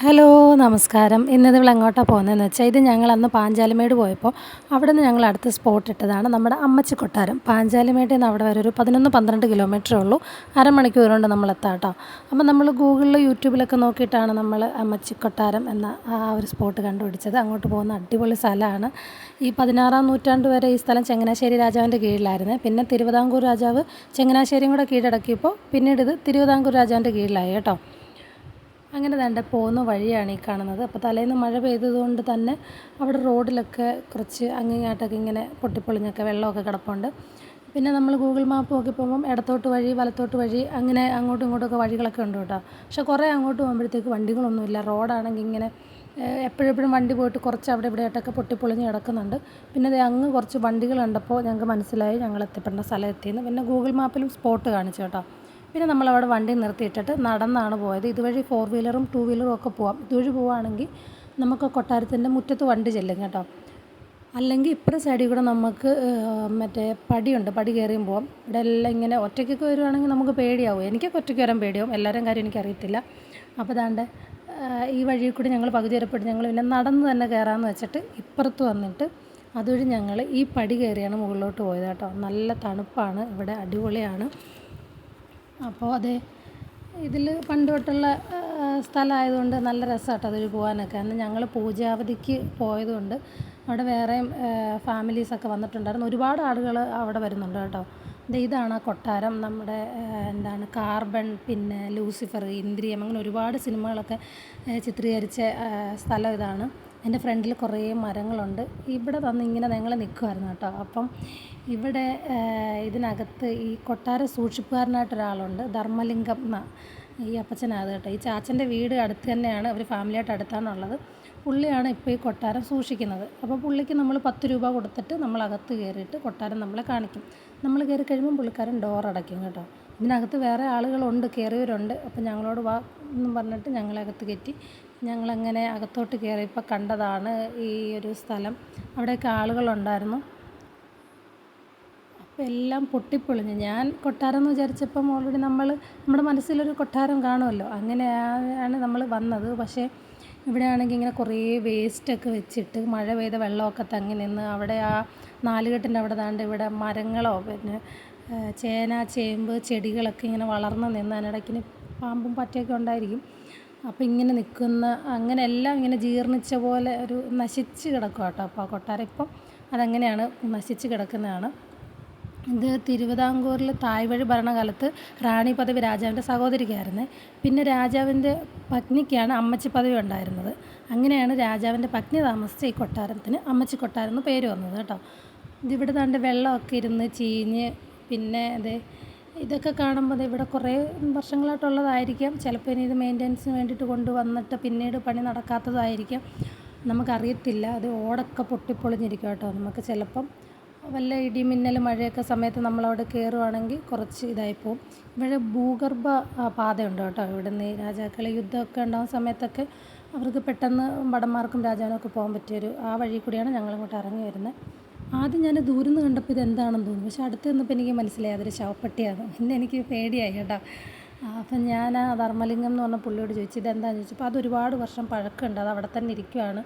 Hello നമസ്കാരം. ഇന്നത് ഇവിടെ എങ്ങോട്ടാണ് പോകുന്നതെന്ന് വെച്ചാൽ ഇത് ഞങ്ങൾ അന്ന് പാഞ്ചാലിമേട് പോയപ്പോൾ അവിടെ നിന്ന് ഞങ്ങൾ അടുത്ത സ്പോട്ട് ഇട്ടതാണ് നമ്മുടെ അമ്മച്ചി കൊട്ടാരം പാഞ്ചാലിമേട്ടിൽ നിന്ന് അവിടെ വരെ ഒരു പതിനൊന്ന് പന്ത്രണ്ട് കിലോമീറ്ററേ ഉള്ളൂ. അരമണിക്കൂർ കൊണ്ട് നമ്മൾ എത്താം കേട്ടോ. അപ്പം നമ്മൾ ഗൂഗിളിൽ യൂട്യൂബിലൊക്കെ നോക്കിയിട്ടാണ് നമ്മൾ അമ്മച്ചി കൊട്ടാരം എന്ന ആ ഒരു സ്പോട്ട് കണ്ടുപിടിച്ചത്. അങ്ങോട്ട് പോകുന്ന അടിപൊളി സ്ഥലമാണ്. ഈ പതിനാറാം നൂറ്റാണ്ട് വരെ ഈ സ്ഥലം ചങ്ങനാശ്ശേരി രാജാവിന്റെ കീഴിലായിരുന്നു. പിന്നെ തിരുവിതാംകൂർ രാജാവ് ചങ്ങനാശ്ശേരിയും കൂടെ കീഴടക്കിയപ്പോൾ പിന്നീട് ഇത് തിരുവിതാംകൂർ രാജാവിന്റെ കീഴിലായി കേട്ടോ. അങ്ങനെ തന്നെ പോകുന്ന വഴിയാണ് ഈ കാണുന്നത്. അപ്പോൾ തലേന്ന് മഴ പെയ്തതുകൊണ്ട് തന്നെ അവിടെ റോഡിലൊക്കെ കുറച്ച് അങ്ങേങ്ങാട്ടൊക്കെ ഇങ്ങനെ പൊട്ടിപ്പൊളിഞ്ഞൊക്കെ വെള്ളമൊക്കെ കിടപ്പുണ്ട്. പിന്നെ നമ്മൾ ഗൂഗിൾ മാപ്പ് നോക്കി പോകുമ്പം ഇടത്തോട്ട് വഴി വലത്തോട്ട് വഴി അങ്ങനെ അങ്ങോട്ടും ഇങ്ങോട്ടൊക്കെ വഴികളൊക്കെ ഉണ്ട് കേട്ടോ. പക്ഷെ കുറേ അങ്ങോട്ട് പോകുമ്പോഴത്തേക്ക് വണ്ടികളൊന്നുമില്ല റോഡാണെങ്കിൽ ഇങ്ങനെ എപ്പോഴെപ്പോഴും വണ്ടി പോയിട്ട് കുറച്ച് അവിടെ ഇവിടെ ആയിട്ടൊക്കെ പൊട്ടിപ്പൊളിഞ്ഞ് കിടക്കുന്നുണ്ട്. പിന്നെ ദേ അങ്ങ് കുറച്ച് വണ്ടികൾ കണ്ടപ്പോൾ ഞങ്ങൾക്ക് മനസ്സിലായി ഞങ്ങൾ എത്തിപ്പെടേണ്ട സ്ഥലം എത്തിയെന്ന്. പിന്നെ ഗൂഗിൾ മാപ്പിലും സ്പോട്ട് കാണിച്ചു കേട്ടോ. പിന്നെ നമ്മളവിടെ വണ്ടി നിർത്തിയിട്ടിട്ട് നടന്നാണ് പോയത്. ഇതുവഴി ഫോർ വീലറും ടു വീലറും ഒക്കെ പോവാം. ഇതുവഴി പോവുകയാണെങ്കിൽ നമുക്ക് കൊട്ടാരത്തിന്റെ മുറ്റത്ത് വണ്ടി ചെല്ലും കേട്ടോ. അല്ലെങ്കിൽ ഇപ്പുറ സൈഡിൽ കൂടെ നമുക്ക് മറ്റേ പടിയുണ്ട്. പടി കയറിയും പോവാം ഇവിടെ എല്ലാം ഇങ്ങനെ ഒറ്റയ്ക്കൊക്കെ വരുവാണെങ്കിൽ നമുക്ക് പേടിയാവും. എനിക്കൊക്കെ ഒറ്റയ്ക്ക് വരാൻ പേടിയാവും. എല്ലാവരും കാര്യം എനിക്കറിയത്തില്ല. അപ്പോൾ ദാണ്ട് ഈ വഴിയിൽ കൂടി ഞങ്ങൾ പകുതി ഞങ്ങൾ പിന്നെ നടന്ന് തന്നെ കയറാമെന്ന് വെച്ചിട്ട് ഇപ്പുറത്ത് വന്നിട്ട് അതുവഴി ഞങ്ങൾ ഈ പടി കയറിയാണ് മുകളിലോട്ട് പോയത് കേട്ടോ. നല്ല തണുപ്പാണ്. ഇവിടെ അടിപൊളിയാണ്. അപ്പോൾ അതെ ഇതിൽ പണ്ട് തൊട്ടുള്ള സ്ഥലമായതുകൊണ്ട് നല്ല രസമാട്ടോ അതിൽ പോകാനൊക്കെ. അന്ന് ഞങ്ങൾ പൂജാവധിക്ക് പോയതുകൊണ്ട് അവിടെ വേറെയും ഫാമിലീസൊക്കെ വന്നിട്ടുണ്ടായിരുന്നു. ഒരുപാട് ആളുകൾ അവിടെ വരുന്നുണ്ട് കേട്ടോ. ഇതാണ് ആ കൊട്ടാരം. നമ്മുടെ എന്താണ് കാർബൺ പിന്നെ ലൂസിഫർ ഇന്ദ്രിയം അങ്ങനെ ഒരുപാട് സിനിമകളൊക്കെ ചിത്രീകരിച്ച സ്ഥലം ഇതാണ്. എന്റെ ഫ്രണ്ടിൽ കുറേ മരങ്ങളുണ്ട്. ഇവിടെ വന്ന് ഇങ്ങനെ ഞങ്ങൾ നിൽക്കുമായിരുന്നു കേട്ടോ. അപ്പം ഇവിടെ ഇതിനകത്ത് ഈ കൊട്ടാര സൂക്ഷിപ്പുകാരനായിട്ട് ഒരാളുണ്ട്. ധർമ്മലിംഗം എന്ന ഈ അപ്പച്ചനാണ് കേട്ടോ. ഈ ചാച്ചന്റെ വീട് അടുത്ത് തന്നെയാണ്. അവർ ഫാമിലിയായിട്ട് അടുത്താണുള്ളത്. പുള്ളിയാണ് ഇപ്പോൾ ഈ കൊട്ടാരം സൂക്ഷിക്കുന്നത്. അപ്പോൾ പുള്ളിക്ക് നമ്മൾ പത്ത് രൂപ കൊടുത്തിട്ട് നമ്മൾ അകത്ത് കയറിയിട്ട് കൊട്ടാരം നമ്മളെ കാണിക്കും. നമ്മൾ കയറി കഴിയുമ്പോൾ പുള്ളിക്കാരൻ ഡോർ അടയ്ക്കും കേട്ടോ. ഇതിനകത്ത് വേറെ ആളുകളുണ്ട് കയറിയവരുണ്ട്. അപ്പോൾ ഞങ്ങളോട് വാ എന്നും പറഞ്ഞിട്ട് ഞങ്ങളെ അകത്ത് കയറ്റി ഞങ്ങളങ്ങനെ അകത്തോട്ട് കയറിയപ്പോൾ കണ്ടതാണ് ഈ ഒരു സ്ഥലം. അവിടെയൊക്കെ ആളുകളുണ്ടായിരുന്നു. അപ്പോൾ എല്ലാം പൊട്ടിപ്പൊളിഞ്ഞു. ഞാൻ കൊട്ടാരം എന്ന് വിചാരിച്ചപ്പം ഓൾറെഡി നമ്മൾ നമ്മുടെ മനസ്സിലൊരു കൊട്ടാരം കാണുമല്ലോ. അങ്ങനെയാണ് നമ്മൾ വന്നത്. പക്ഷേ ഇവിടെ ആണെങ്കിൽ ഇങ്ങനെ കുറേ വേസ്റ്റൊക്കെ വെച്ചിട്ട് മഴ പെയ്ത വെള്ളമൊക്കെ തങ്ങി നിന്ന് അവിടെ ആ നാലുകെട്ടിന്റെ അവിടെ താണ്ട് ഇവിടെ മരങ്ങളോ പിന്നെ ചേന ചേമ്പ് ചെടികളൊക്കെ ഇങ്ങനെ വളർന്ന് നിന്ന് അതിനിടയ്ക്കിന് പാമ്പും പറ്റയൊക്കെ ഉണ്ടായിരിക്കും. അപ്പോൾ ഇങ്ങനെ നിൽക്കുന്ന അങ്ങനെ എല്ലാം ഇങ്ങനെ ജീർണിച്ച പോലെ ഒരു നശിച്ച് കിടക്കുക കേട്ടോ അപ്പോൾ ആ കൊട്ടാരം. ഇപ്പം അതങ്ങനെയാണ് നശിച്ച് കിടക്കുന്നതാണ്. ഇത് തിരുവിതാംകൂറിൽ തായ്വഴി ഭരണകാലത്ത് റാണി പദവി രാജാവിന്റെ സഹോദരിക്കായിരുന്നു. പിന്നെ രാജാവിന്റെ പത്നിക്കാണ് അമ്മച്ചി പദവി ഉണ്ടായിരുന്നത്. അങ്ങനെയാണ് രാജാവിന്റെ പത്നി താമസിച്ച ഈ കൊട്ടാരത്തിന് അമ്മച്ചി കൊട്ടാരം എന്ന് പേര് വന്നത് കേട്ടോ. ഇതിവിടെ താണ്ട് വെള്ളമൊക്കെ ഇരുന്ന് ചീഞ്ഞ് പിന്നെ അതെ ഇതൊക്കെ കാണുമ്പോൾ ഇവിടെ കുറേ വർഷങ്ങളായിട്ടുള്ളതായിരിക്കാം. ചിലപ്പോൾ ഇനി ഇത് മെയിന്റനൻസിന് വേണ്ടിയിട്ട് കൊണ്ടുവന്നിട്ട് പിന്നീട് പണി നടക്കാത്തതായിരിക്കാം. നമുക്കറിയത്തില്ല. അത് ഓടൊക്കെ പൊട്ടിപ്പൊളിഞ്ഞിരിക്കും കേട്ടോ. നമുക്ക് ചിലപ്പം വല്ല ഇടിമിന്നൽ മഴയൊക്കെ സമയത്ത് നമ്മളവിടെ കയറുവാണെങ്കിൽ കുറച്ച് ഇതായിപ്പോവും ഇവിടെ ഭൂഗർഭ പാതയുണ്ട് കേട്ടോ. ഇവിടെ നിന്ന് രാജാക്കളെ യുദ്ധമൊക്കെ ഉണ്ടാകുന്ന സമയത്തൊക്കെ അവർക്ക് പെട്ടെന്ന് ഭടന്മാർക്കും രാജാവിനൊക്കെ പോകാൻ പറ്റിയൊരു ആ വഴി കൂടിയാണ് ഞങ്ങളിങ്ങോട്ട് ഇറങ്ങി വരുന്നത്. ആദ്യം ഞാൻ ദൂരെ നിന്ന് കണ്ടപ്പോൾ ഇത് എന്താണെന്ന് തോന്നി. പക്ഷെ അടുത്ത് നിന്നപ്പോൾ എനിക്ക് മനസ്സിലായി അതൊരു ശവപ്പെട്ടിയാണ്. പിന്നെ എനിക്ക് പേടിയായി കേട്ടോ. അപ്പം ഞാൻ ആ ധർമ്മലിംഗം എന്ന് പറഞ്ഞ പുള്ളിയോട് ചോദിച്ചു ഇതെന്താണെന്ന് ചോദിച്ചപ്പോൾ അത് ഒരുപാട് വർഷം പഴക്കമുണ്ട്. അത് അവിടെ തന്നെ ഇരിക്കുവാണ്.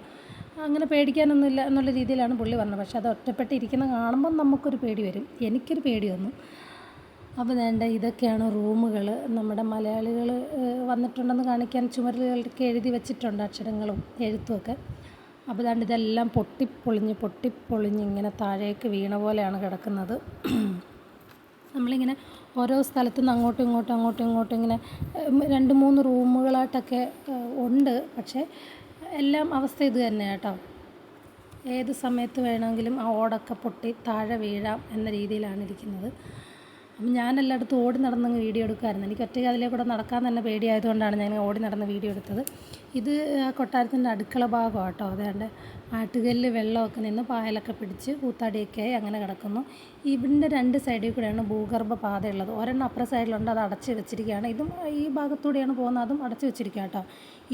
അങ്ങനെ പേടിക്കാനൊന്നുമില്ല എന്നുള്ള രീതിയിലാണ് പുള്ളി പറഞ്ഞത്. പക്ഷെ അത് ഒറ്റപ്പെട്ട് ഇരിക്കുന്ന കാണുമ്പം നമുക്കൊരു പേടി വരും. എനിക്കൊരു പേടി വന്നു. അപ്പോൾ വേണ്ട ഇതൊക്കെയാണ് റൂമുകൾ. നമ്മുടെ മലയാളികൾ വന്നിട്ടുണ്ടെന്ന് കാണിക്കാൻ ചുമരുകളൊക്കെ എഴുതി വെച്ചിട്ടുണ്ട് അക്ഷരങ്ങളും എഴുത്തുമൊക്കെ. അപ്പോൾ ദാണ്ട് ഇതെല്ലാം പൊട്ടിപ്പൊളിഞ്ഞ് പൊട്ടിപ്പൊളിഞ്ഞ് ഇങ്ങനെ താഴേക്ക് വീണ പോലെയാണ് കിടക്കുന്നത്. നമ്മളിങ്ങനെ ഓരോ സ്ഥലത്തു നിന്ന് അങ്ങോട്ടും ഇങ്ങോട്ടും അങ്ങോട്ടും ഇങ്ങോട്ടും ഇങ്ങനെ രണ്ട് മൂന്ന് റൂമുകളായിട്ടൊക്കെ ഉണ്ട്. പക്ഷേ എല്ലാം അവസ്ഥ ഇത് തന്നെ കേട്ടോ. ഏത് സമയത്ത് വേണമെങ്കിലും ആ ഓടൊക്കെ പൊട്ടി താഴെ വീഴാം എന്ന രീതിയിലാണ് ഇരിക്കുന്നത്. അപ്പം ഞാൻ എല്ലായിടത്തും ഓടി നടന്ന് വീഡിയോ എടുക്കുമായിരുന്നു. എനിക്ക് ഒറ്റയ്ക്ക് അതിലേ കൂടെ നടക്കാൻ തന്നെ പേടിയായതുകൊണ്ടാണ് ഞാൻ ഓടി നടന്ന് വീഡിയോ എടുത്തത്. ഇത് കൊട്ടാരത്തിന്റെ അടുക്കള ഭാഗം കേട്ടോ അതുകൊണ്ട് ആട്ടുകല്ലിൽ വെള്ളമൊക്കെ നിന്ന് പായലൊക്കെ പിടിച്ച് കൂത്താടിയൊക്കെ ആയി അങ്ങനെ കിടക്കുന്നു. ഇതിന്റെ രണ്ട് സൈഡിൽ കൂടെയാണ് ഭൂഗർഭ പാത ഉള്ളത് ഒരെണ്ണം അപ്പുറ സൈഡിലുണ്ട്. അത് അടച്ച് വെച്ചിരിക്കുകയാണ്. ഇതും ഈ ഭാഗത്തൂടെയാണ് പോകുന്നത്. അതും അടച്ച് വെച്ചിരിക്കുക കേട്ടോ.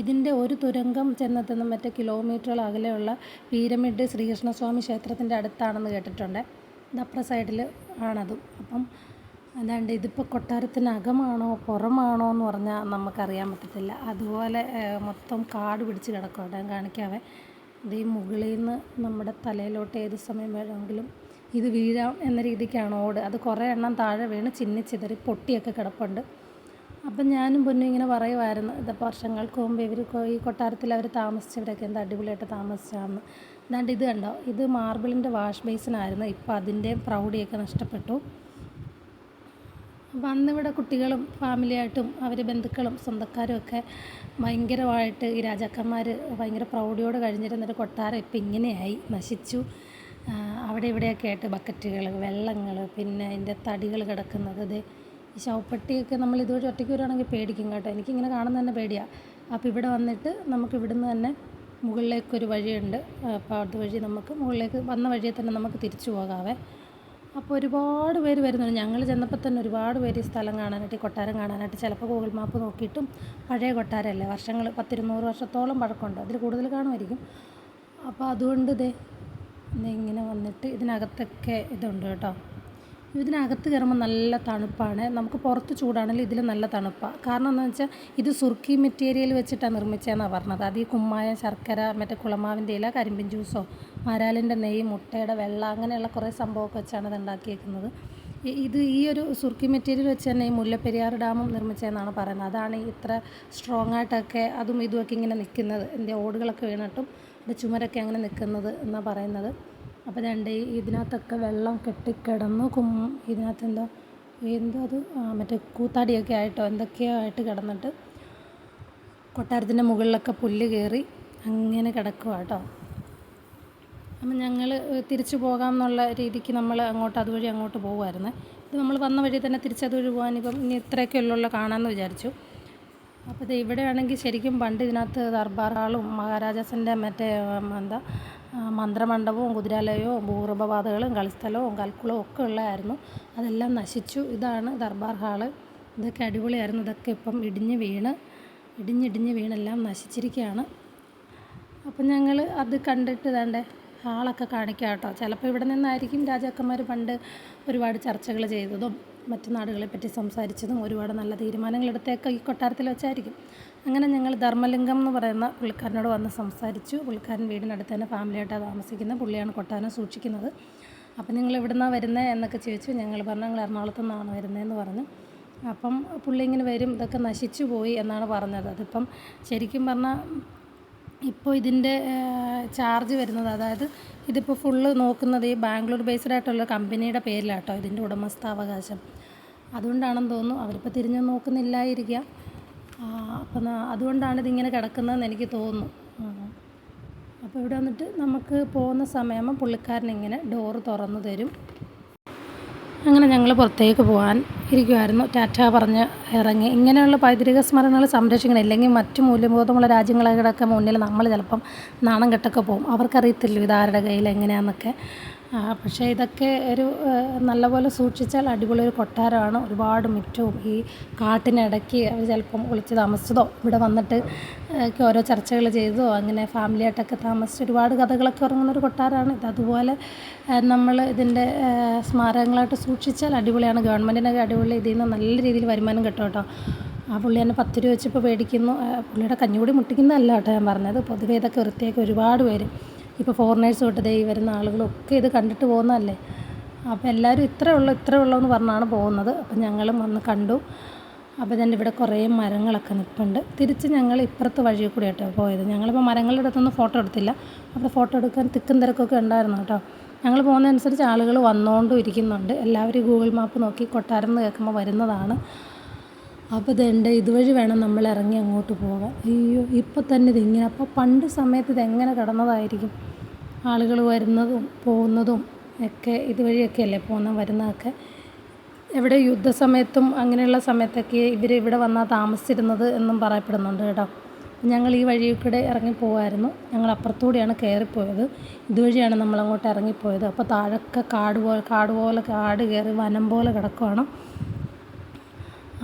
ഇതിന്റെ ഒരു തുരങ്കം ചെന്നെത്തുന്ന മറ്റേ കിലോമീറ്ററുകൾ അകലെയുള്ള പീരമിഡ് ശ്രീകൃഷ്ണസ്വാമി ക്ഷേത്രത്തിന്റെ അടുത്താണെന്ന് കേട്ടിട്ടുണ്ട്. ഇത് അപ്പുറ സൈഡിൽ ആണതും. അപ്പം അതാണ്ട് ഇതിപ്പോൾ കൊട്ടാരത്തിനകമാണോ പുറമാണോ എന്ന് പറഞ്ഞാൽ നമുക്കറിയാൻ പറ്റത്തില്ല. അതുപോലെ മൊത്തം കാട് പിടിച്ച് കിടക്കും. ഞാൻ കാണിക്കാവേ. ഇത് ഈ മുകളിൽ നിന്ന് നമ്മുടെ തലയിലോട്ട് ഏത് സമയം വേണമെങ്കിലും ഇത് വീഴാം എന്ന രീതിക്കാണ് ഓട്. അത് കുറേ എണ്ണം താഴെ വീണ് ചിന്നിച്ചിതറി പൊട്ടിയൊക്കെ കിടപ്പുണ്ട്. അപ്പം ഞാനും പൊന്നും ഇങ്ങനെ പറയുമായിരുന്നു ഇതിപ്പോൾ വർഷങ്ങൾക്ക് മുമ്പ് ഇവർ ഈ കൊട്ടാരത്തിൽ അവർ താമസിച്ചവരൊക്കെ എന്താ അടിപൊളിയായിട്ട് താമസിച്ചാന്ന്. അതാണ്ട് ഇത് കണ്ടോ? ഇത് മാർബിളിന്റെ വാഷ് ബേസിനായിരുന്നു. ഇപ്പോൾ അതിന്റെ പ്രൗഢിയൊക്കെ നഷ്ടപ്പെട്ടു. അപ്പം കുട്ടികളും ഫാമിലിയായിട്ടും അവർ ബന്ധുക്കളും സ്വന്തക്കാരും ഒക്കെ ഭയങ്കരമായിട്ട് ഈ രാജാക്കന്മാർ ഭയങ്കര പ്രൗഢിയോട് കഴിഞ്ഞിരുന്നൊരു കൊട്ടാരം ഇപ്പം ഇങ്ങനെയായി നശിച്ചു. അവിടെ ഇവിടെയൊക്കെ ആയിട്ട് ബക്കറ്റുകൾ വെള്ളങ്ങൾ പിന്നെ അതിന്റെ തടികൾ കിടക്കുന്നത്. ഇത് ഈ ശവപ്പെട്ടിയൊക്കെ നമ്മൾ ഇതുവഴി ഒറ്റയ്ക്ക് വരികയാണെങ്കിൽ പേടിക്കും കേട്ടോ. എനിക്കിങ്ങനെ കാണുന്ന തന്നെ പേടിയാണ് അപ്പോൾ ഇവിടെ വന്നിട്ട് നമുക്ക് ഇവിടുന്ന് തന്നെ മുകളിലേക്കൊരു വഴിയുണ്ട്. അപ്പോൾ അതുവഴി നമുക്ക് മുകളിലേക്ക് വന്ന വഴിയെ തന്നെ നമുക്ക് തിരിച്ചു പോകാവേ. അപ്പോൾ ഒരുപാട് പേര് വരുന്നുണ്ട്. ഞങ്ങൾ ചെന്നപ്പോൾ തന്നെ ഒരുപാട് പേര് ഈ സ്ഥലം കാണാനായിട്ട് ഈ കൊട്ടാരം കാണാനായിട്ട് ചിലപ്പോൾ ഗൂഗിൾ മാപ്പ് നോക്കിയിട്ടും പഴയ കൊട്ടാരമല്ലേ? വർഷങ്ങൾ പത്തിരുന്നൂറ് വർഷത്തോളം പഴക്കമുണ്ട്. അതിൽ കൂടുതൽ കാണുമായിരിക്കും. അപ്പോൾ അതുകൊണ്ട് ഇതേ ഇങ്ങനെ വന്നിട്ട് ഇതിനകത്തൊക്കെ ഇതുണ്ട് കേട്ടോ. ഇതിനകത്ത് കയറുമ്പോൾ നല്ല തണുപ്പാണ്. നമുക്ക് പുറത്ത് ചൂടാണെങ്കിലും ഇതിൽ നല്ല തണുപ്പാണ് കാരണം എന്താണെന്ന് വെച്ചാൽ ഇത് സുർക്കി മെറ്റീരിയൽ വെച്ചിട്ടാണ് നിർമ്മിച്ചതെന്നാണ് പറഞ്ഞത്. അത് ഈ കുമ്മായ ശർക്കര മറ്റേ കുളമാവിന്റെ ഇല കരിമ്പിൻ ജ്യൂസോ മരാലിന്റെ നെയ്യ് മുട്ടയുടെ വെള്ള അങ്ങനെയുള്ള കുറേ സംഭവമൊക്കെ വെച്ചാണ് ഇത് ഉണ്ടാക്കിയേക്കുന്നത്. ഇത് ഈ ഒരു സുർക്കി മെറ്റീരിയൽ വെച്ച് തന്നെ ഈ മുല്ലപ്പെരിയാർ ഡാമും നിർമ്മിച്ചതെന്നാണ് പറയുന്നത്. അതാണ് ഇത്ര സ്ട്രോങ് ആയിട്ടൊക്കെ അതും ഇതുമൊക്കെ ഇങ്ങനെ നിൽക്കുന്നത്. എന്റെ ഓടുകളൊക്കെ വീണിട്ടും എന്റെ ചുമരൊക്കെ അങ്ങനെ നിൽക്കുന്നത് എന്നാണ് പറയുന്നത്. അപ്പോൾ രണ്ട് ഇതിനകത്തൊക്കെ വെള്ളം കെട്ടിക്കിടന്നു. കും ഇതിനകത്ത് എന്തോ എന്തോ അത് മറ്റേ കൂത്താടിയൊക്കെ ആയിട്ടോ എന്തൊക്കെയോ ആയിട്ട് കിടന്നിട്ട് കൊട്ടാരത്തിന്റെ മുകളിലൊക്കെ പുല്ല് കയറി അങ്ങനെ കിടക്കുക കേട്ടോ. അപ്പം ഞങ്ങൾ തിരിച്ചു പോകാം എന്നുള്ള രീതിക്ക് നമ്മൾ അങ്ങോട്ട് അതുവഴി അങ്ങോട്ട് പോകുമായിരുന്നു ഇത് നമ്മൾ വന്ന വഴി തന്നെ തിരിച്ചതുവഴി പോകാൻ ഇപ്പം ഇനി ഇത്രയൊക്കെ ഉള്ളുള്ള കാണാമെന്ന് വിചാരിച്ചു. അപ്പോൾ ഇത് ഇവിടെയാണെങ്കിൽ ശരിക്കും പണ്ട് ഇതിനകത്ത് ദർബാർ ഹാളും മഹാരാജാസിന്റെ മറ്റേ എന്താ മന്ത്രമണ്ഡപവും കുതിരാലയവും ഭൂഗർഭപാതകളും കളിസ്ഥലവും കൽക്കുളവും ഒക്കെ ഉള്ളതായിരുന്നു. അതെല്ലാം നശിച്ചു. ഇതാണ് ദർബാർ ഹാൾ. ഇതൊക്കെ അടിപൊളിയായിരുന്നു. ഇതൊക്കെ ഇപ്പം ഇടിഞ്ഞ് വീണ് ഇടിഞ്ഞിടിഞ്ഞ് വീണെല്ലാം നശിച്ചിരിക്കുകയാണ്. അപ്പം ഞങ്ങൾ അത് കണ്ടിട്ട് വേണ്ടേ ഹാളൊക്കെ കാണിക്കാം കേട്ടോ. ചിലപ്പോൾ ഇവിടെ നിന്നായിരിക്കും രാജാക്കന്മാർ പണ്ട് ഒരുപാട് ചർച്ചകൾ ചെയ്തതും മറ്റു നാടുകളെ പറ്റി സംസാരിച്ചതും ഒരുപാട് നല്ല തീരുമാനങ്ങൾ തീരുമാനങ്ങളെടുത്തൊക്കെ ഈ കൊട്ടാരത്തിൽ വെച്ചായിരിക്കും. അങ്ങനെ ഞങ്ങൾ ധർമ്മലിംഗം എന്ന് പറയുന്ന പുള്ളിക്കാരനോട് വന്ന് സംസാരിച്ചു. പുള്ളിക്കാരൻ വീടിനടുത്ത് തന്നെ ഫാമിലിയായിട്ടാണ് താമസിക്കുന്നത്. പുള്ളിയാണ് കൊട്ടാരം സൂക്ഷിക്കുന്നത്. അപ്പം നിങ്ങൾ എവിടുന്നാണ് വരുന്നത് എന്നൊക്കെ ചോദിച്ചു. ഞങ്ങൾ പറഞ്ഞു ഞങ്ങൾ എറണാകുളത്തു നിന്നാണ് വരുന്നതെന്ന് പറഞ്ഞു. അപ്പം പുള്ളി ഇങ്ങനെ വരും ഇതൊക്കെ നശിച്ചു പോയി എന്നാണ് പറഞ്ഞത്. അതിപ്പം ശരിക്കും പറഞ്ഞാൽ ഇപ്പോൾ ഇതിന്റെ ചാർജ് വരുന്നത് അതായത് ഇതിപ്പോൾ ഫുള്ള് നോക്കുന്നത് ഈ ബാംഗ്ലൂർ ബേസ്ഡ് ആയിട്ടുള്ള കമ്പനിയുടെ പേരിലാട്ടോ ഇതിന്റെ ഉടമസ്ഥാവകാശം. അതുകൊണ്ടാണെന്ന് തോന്നുന്നു അവരിപ്പോൾ തിരിഞ്ഞു നോക്കുന്നില്ലായിരിക്കാം. ആ, അപ്പം അതുകൊണ്ടാണ് ഇതിങ്ങനെ കിടക്കുന്നതെന്ന് എനിക്ക് തോന്നുന്നു. അപ്പോൾ ഇവിടെ വന്നിട്ട് നമുക്ക് പോകുന്ന സമയമാകുമ്പോൾ പുള്ളിക്കാരൻ ഇങ്ങനെ ഡോറ് തുറന്നു തരും. അങ്ങനെ ഞങ്ങൾ പുറത്തേക്ക് പോകാൻ ഇരിക്കുമായിരുന്നു ടാറ്റ പറഞ്ഞ് ഇറങ്ങി. ഇങ്ങനെയുള്ള പൈതൃക സ്മരണകൾ സംരക്ഷിക്കണം. ഇല്ലെങ്കിൽ മറ്റു മൂല്യബോധമുള്ള രാജ്യങ്ങളൊക്കെ മുന്നിൽ നമ്മൾ ചിലപ്പം നാണം കെട്ടൊക്കെ പോകും. അവർക്കറിയത്തില്ല ഇതാരുടെ കയ്യിൽ എങ്ങനെയാണെന്നൊക്കെ പക്ഷേ ഇതൊക്കെ ഒരു നല്ലപോലെ സൂക്ഷിച്ചാൽ അടിപൊളി ഒരു കൊട്ടാരമാണ്. ഒരുപാട് മുറ്റവും ഈ കാട്ടിനിടയ്ക്ക് അവർ ചിലപ്പം ഒളിച്ച് താമസിച്ചതോ ഇവിടെ വന്നിട്ട് ഒക്കെ ഓരോ ചർച്ചകൾ ചെയ്തതോ അങ്ങനെ ഫാമിലിയായിട്ടൊക്കെ താമസിച്ച് ഒരുപാട് കഥകളൊക്കെ ഉറങ്ങുന്ന ഒരു കൊട്ടാരമാണ്. ഇത് അതുപോലെ നമ്മൾ ഇതിന്റെ സ്മാരകങ്ങളായിട്ട് സൂക്ഷിച്ചാൽ അടിപൊളിയാണ്. ഗവൺമെന്റിനൊക്കെ അടിപൊളി ഇതിൽ നിന്ന് നല്ല രീതിയിൽ വരുമാനം കിട്ടും കേട്ടോ. ആ പുള്ളി എന്നെ പത്ത് രൂപ വെച്ചിപ്പോൾ പേടിക്കുന്നു. പുള്ളിയുടെ കഞ്ഞുകൂടി മുട്ടിക്കുന്നതല്ല കേട്ടോ ഞാൻ പറഞ്ഞത്. പൊതുവേ ഇതൊക്കെ വൃത്തിയാക്കി ഒരുപാട് പേര്. ഇപ്പോൾ ഫോറിനേഴ്സ് തൊട്ട് ദേ വരുന്ന ആളുകളൊക്കെ ഇത് കണ്ടിട്ട് പോകുന്നതല്ലേ? അപ്പോൾ എല്ലാവരും ഇത്രേ ഉള്ളൂ ഇത്രേ ഉള്ളൂ എന്ന് പറഞ്ഞാണ് പോകുന്നത്. അപ്പോൾ ഞങ്ങളും വന്ന് കണ്ടു. അപ്പോൾ തന്നെ ഇവിടെ കുറേ മരങ്ങളൊക്കെ നിൽപ്പുണ്ട് തിരിച്ച് ഞങ്ങൾ ഇപ്പുറത്ത് വഴി കൂടി കേട്ടോ പോയത്. ഞങ്ങളിപ്പോൾ മരങ്ങളുടെ അടുത്തൊന്നും ഫോട്ടോ എടുത്തില്ല. അപ്പോൾ ഫോട്ടോ എടുക്കാൻ തിക്കും തിരക്കൊക്കെ ഉണ്ടായിരുന്നു കേട്ടോ. ഞങ്ങൾ പോകുന്നതനുസരിച്ച് ആളുകൾ വന്നുകൊണ്ടും ഇരിക്കുന്നുണ്ട്. എല്ലാവരും ഗൂഗിൾ മാപ്പ് നോക്കി കൊട്ടാരം എന്ന് കേൾക്കുമ്പോൾ വരുന്നതാണ്. അപ്പോൾ ഇതെന്റെ ഇതുവഴി വേണം നമ്മൾ ഇറങ്ങി അങ്ങോട്ട് പോകാൻ. അയ്യോ ഇപ്പോൾ തന്നെ ഇതിങ്ങനെ അപ്പോൾ പണ്ട് സമയത്ത് ഇതെങ്ങനെ കിടന്നതായിരിക്കും? ആളുകൾ വരുന്നതും പോകുന്നതും ഒക്കെ ഇതുവഴിയൊക്കെ അല്ലേ പോകുന്ന വരുന്നതൊക്കെ? എവിടെ യുദ്ധസമയത്തും അങ്ങനെയുള്ള സമയത്തൊക്കെ ഇവർ ഇവിടെ വന്നാൽ താമസിച്ചിരുന്നത് എന്നും പറയപ്പെടുന്നുണ്ട് കേട്ടോ. ഞങ്ങൾ ഈ വഴി കൂടെ ഇറങ്ങി പോകായിരുന്നു ഞങ്ങൾ അപ്പുറത്തൂടെയാണ് കയറിപ്പോയത്. ഇതുവഴിയാണ് നമ്മളങ്ങോട്ട് ഇറങ്ങിപ്പോയത്. അപ്പോൾ താഴൊക്കെ കാട് പോലെ കാട് പോലെ കാട് കയറി വനം പോലെ കിടക്കുവാണ്.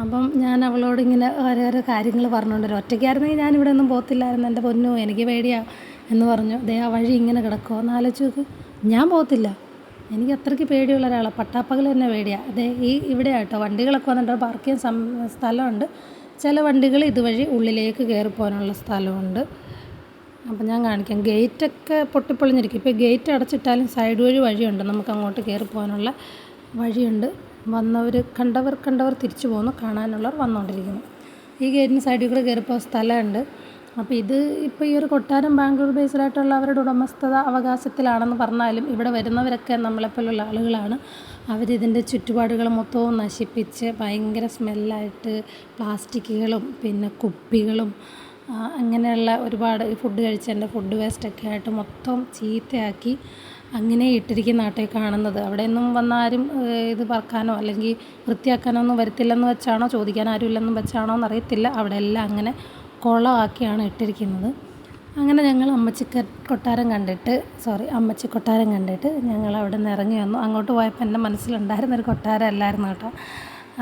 അപ്പം ഞാൻ അവളോട് ഇങ്ങനെ ഓരോ കാര്യങ്ങൾ പറഞ്ഞുകൊണ്ടിരും ഒറ്റയ്ക്കായിരുന്നെങ്കിൽ ഞാൻ ഇവിടെ ഒന്നും പോകത്തില്ലായിരുന്നു. എന്റെ പൊന്നു എനിക്ക് പേടിയാ എന്ന് പറഞ്ഞു. ദേ ആ വഴി ഇങ്ങനെ കിടക്കുമോ എന്ന് നോക്ക്. ഞാൻ പോകത്തില്ല. എനിക്ക് അത്രയ്ക്ക് പേടിയുള്ള ഒരാളാണ് പട്ടാപ്പകൽ തന്നെ പേടിയാണ് അതെ ഈ ഇവിടെ ആട്ടോ വണ്ടികളൊക്കെ വന്നിട്ട് പാർക്ക് ചെയ്യാൻ സം സ്ഥലമുണ്ട്. ചില വണ്ടികൾ ഇതുവഴി ഉള്ളിലേക്ക് കയറി പോകാനുള്ള സ്ഥലമുണ്ട്. അപ്പം ഞാൻ കാണിക്കാം. ഗേറ്റൊക്കെ പൊട്ടിപ്പൊളിഞ്ഞിരിക്കും. ഇപ്പോൾ ഗേറ്റ് അടച്ചിട്ടാലും സൈഡ് വഴി വഴിയുണ്ട്. നമുക്ക് അങ്ങോട്ട് കയറി പോകാനുള്ള വഴിയുണ്ട്. വന്നവർ കണ്ടവർ കണ്ടവർ തിരിച്ചു പോകുന്നു കാണാനുള്ളവർ വന്നുകൊണ്ടിരിക്കുന്നു ഈ ഗേറ്റിന് സൈഡിൽ കൂടെ കയറിപ്പോൾ സ്ഥലമുണ്ട്. അപ്പോൾ ഇത് ഇപ്പോൾ ഈ ഒരു കൊട്ടാരം ബാംഗ്ലൂർ ബേസ്ഡായിട്ടുള്ള അവരുടെ ഉടമസ്ഥത അവകാശത്തിലാണെന്ന് പറഞ്ഞാലും ഇവിടെ വരുന്നവരൊക്കെ നമ്മളെപ്പോലുള്ള ആളുകളാണ്. അവരിതിന്റെ ചുറ്റുപാടുകൾ മൊത്തവും നശിപ്പിച്ച് ഭയങ്കര സ്മെല്ലായിട്ട് പ്ലാസ്റ്റിക്കുകളും പിന്നെ കുപ്പികളും അങ്ങനെയുള്ള ഒരുപാട് ഫുഡ് കഴിച്ചതിന്റെ ഫുഡ് വേസ്റ്റൊക്കെ ആയിട്ട് മൊത്തം ചീത്തയാക്കി അങ്ങനെ ഇട്ടിരിക്കുന്ന ആട്ടെ കാണുന്നത്. അവിടെയൊന്നും വന്നാരും ആരും ഇത് പറക്കാനോ അല്ലെങ്കിൽ വൃത്തിയാക്കാനോ ഒന്നും വരത്തില്ലെന്ന് വെച്ചാണോ ചോദിക്കാൻ ആരും ഇല്ലെന്നും വെച്ചാണോ എന്നറിയത്തില്ല. അവിടെ എല്ലാം അങ്ങനെ കുളമാക്കിയാണ് ഇട്ടിരിക്കുന്നത്. അങ്ങനെ ഞങ്ങൾ അമ്മച്ചിക്ക കൊട്ടാരം കണ്ടിട്ട് സോറി അമ്മച്ചി കൊട്ടാരം കണ്ടിട്ട് ഞങ്ങൾ അവിടെ നിന്ന് ഇറങ്ങി വന്നു. അങ്ങോട്ട് പോയപ്പോൾ എന്റെ മനസ്സിലുണ്ടായിരുന്നൊരു കൊട്ടാരം അല്ലായിരുന്നു കേട്ടോ.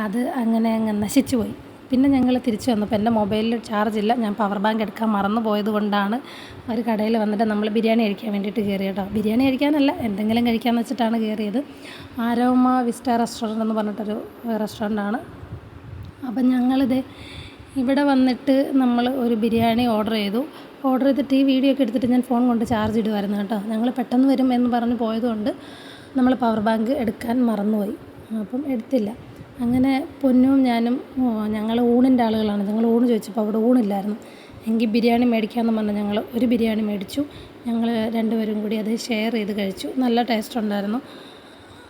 അത് അങ്ങനെ അങ്ങ് നശിച്ചു പോയി. പിന്നെ ഞങ്ങൾ തിരിച്ചു വന്നപ്പോൾ എന്റെ മൊബൈലിൽ ചാർജ് ഇല്ല. ഞാൻ പവർ ബാങ്ക് എടുക്കാൻ മറന്നു പോയത് കൊണ്ടാണ് ഒരു കടയിൽ വന്നിട്ട് നമ്മൾ ബിരിയാണി കഴിക്കാൻ വേണ്ടിയിട്ട് കയറി കേട്ടോ. ബിരിയാണി കഴിക്കാനല്ല എന്തെങ്കിലും കഴിക്കാമെന്ന് വെച്ചിട്ടാണ് കയറിയത് ആരോമ വിസ്റ്റ റെസ്റ്റോറന്റ് എന്ന് പറഞ്ഞിട്ടൊരു റെസ്റ്റോറന്റാണ് അപ്പം ഞങ്ങളിത് ഇവിടെ വന്നിട്ട് നമ്മൾ ഒരു ബിരിയാണി ഓർഡർ ചെയ്തു. ഓർഡർ ചെയ്തിട്ട് ഈ വീഡിയോ ഒക്കെ എടുത്തിട്ട് ഞാൻ ഫോൺ കൊണ്ട് ചാർജ് ഇടുമായിരുന്നു കേട്ടോ. ഞങ്ങൾ പെട്ടെന്ന് വരും എന്ന് പറഞ്ഞ് പോയതുകൊണ്ട് നമ്മൾ പവർ ബാങ്ക് എടുക്കാൻ മറന്നുപോയി. അപ്പം എടുത്തില്ല. അങ്ങനെ പൊന്നും ഞാനും ഞങ്ങൾ ഊണിന്റെ ആളുകളാണ്. ഞങ്ങൾ ഊണ് ചോദിച്ചപ്പോൾ അവിടെ ഊണില്ലായിരുന്നു. എങ്കിൽ ബിരിയാണി മേടിക്കാമെന്ന് പറഞ്ഞ് ഞങ്ങൾ ഒരു ബിരിയാണി മേടിച്ചു. ഞങ്ങൾ രണ്ടുപേരും കൂടി അത് ഷെയർ ചെയ്ത് കഴിച്ചു. നല്ല ടേസ്റ്റ് ഉണ്ടായിരുന്നു.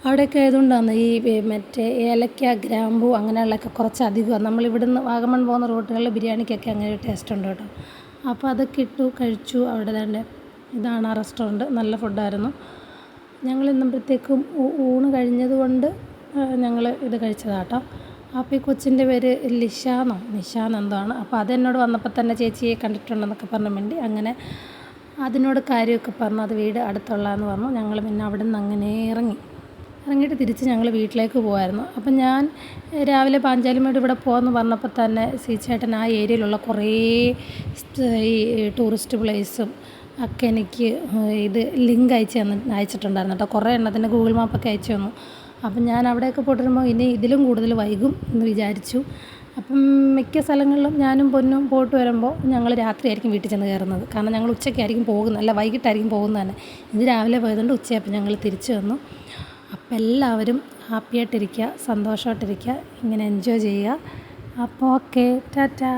അവിടെയൊക്കെ ആയതുകൊണ്ടാണ് ഈ മറ്റേ ഏലക്ക ഗ്രാമ്പു അങ്ങനെയുള്ളതൊക്കെ കുറച്ച് അധികമാണ്. നമ്മൾ ഇവിടുന്ന് വാഗമൺ പോകുന്ന റൂട്ടുകളിൽ ബിരിയാണിക്കൊക്കെ അങ്ങനെ ഒരു ടേസ്റ്റ് ഉണ്ട് കേട്ടോ. അപ്പോൾ അതൊക്കെ ഇട്ടു കഴിച്ചു. അവിടെ തന്നെ ഇതാണ് ആ റെസ്റ്റോറന്റ് നല്ല ഫുഡായിരുന്നു ഞങ്ങൾ ഇന്നപ്പോഴത്തേക്കും ഊണ് കഴിഞ്ഞതുകൊണ്ട് ഞങ്ങൾ ഇത് കഴിച്ചതാട്ടോ. അപ്പോൾ ഈ കൊച്ചിന്റെ പേര് ലിഷാന്നോ നിഷാന്ന് എന്തോ ആണ് അപ്പോൾ അതെന്നോട് വന്നപ്പോൾ തന്നെ ചേച്ചിയെ കണ്ടിട്ടുണ്ടെന്നൊക്കെ പറഞ്ഞ വേണ്ടി അങ്ങനെ അതിനോട് കാര്യമൊക്കെ പറഞ്ഞു. അത് വീട് അടുത്തുള്ളതെന്ന് പറഞ്ഞു. ഞങ്ങൾ പിന്നെ അവിടെ നിന്ന് അങ്ങനെ ഇറങ്ങി. ഇറങ്ങിയിട്ട് തിരിച്ച് ഞങ്ങൾ വീട്ടിലേക്ക് പോകുമായിരുന്നു അപ്പം ഞാൻ രാവിലെ പാഞ്ചാലിമേട് ഇവിടെ പോകാമെന്ന് പറഞ്ഞപ്പോൾ തന്നെ സീച്ചേട്ടൻ ആ ഏരിയയിലുള്ള കുറേ ഈ ടൂറിസ്റ്റ് പ്ലേസും ഒക്കെ എനിക്ക് ഇത് ലിങ്ക് അയച്ച് തന്നിട്ട് അയച്ചിട്ടുണ്ടായിരുന്നു കേട്ടോ. കുറേ എണ്ണത്തിന്റെ ഗൂഗിൾ മാപ്പൊക്കെ അയച്ചു തന്നു. അപ്പം ഞാൻ അവിടെയൊക്കെ പോയിട്ട് ഇനി ഇതിലും കൂടുതൽ വൈകും എന്ന് വിചാരിച്ചു. അപ്പം മിക്ക സ്ഥലങ്ങളിലും ഞാനും പൊന്നും പോയിട്ട് വരുമ്പോൾ ഞങ്ങൾ രാത്രിയായിരിക്കും വീട്ടിൽ ചെന്ന് കയറുന്നത്. കാരണം ഞങ്ങൾ ഉച്ചയ്ക്കായിരിക്കും പോകുന്നത്. അല്ല വൈകിട്ടായിരിക്കും പോകുന്നത് തന്നെ. ഇത് രാവിലെ പോയതുകൊണ്ട് ഉച്ചയായപ്പോൾ ഞങ്ങൾ തിരിച്ചു വന്നു. അപ്പം എല്ലാവരും ഹാപ്പിയായിട്ടിരിക്കുക സന്തോഷമായിട്ടിരിക്കുക ഇങ്ങനെ എൻജോയ് ചെയ്യുക. അപ്പോൾ ഓക്കെ ടാറ്റാ.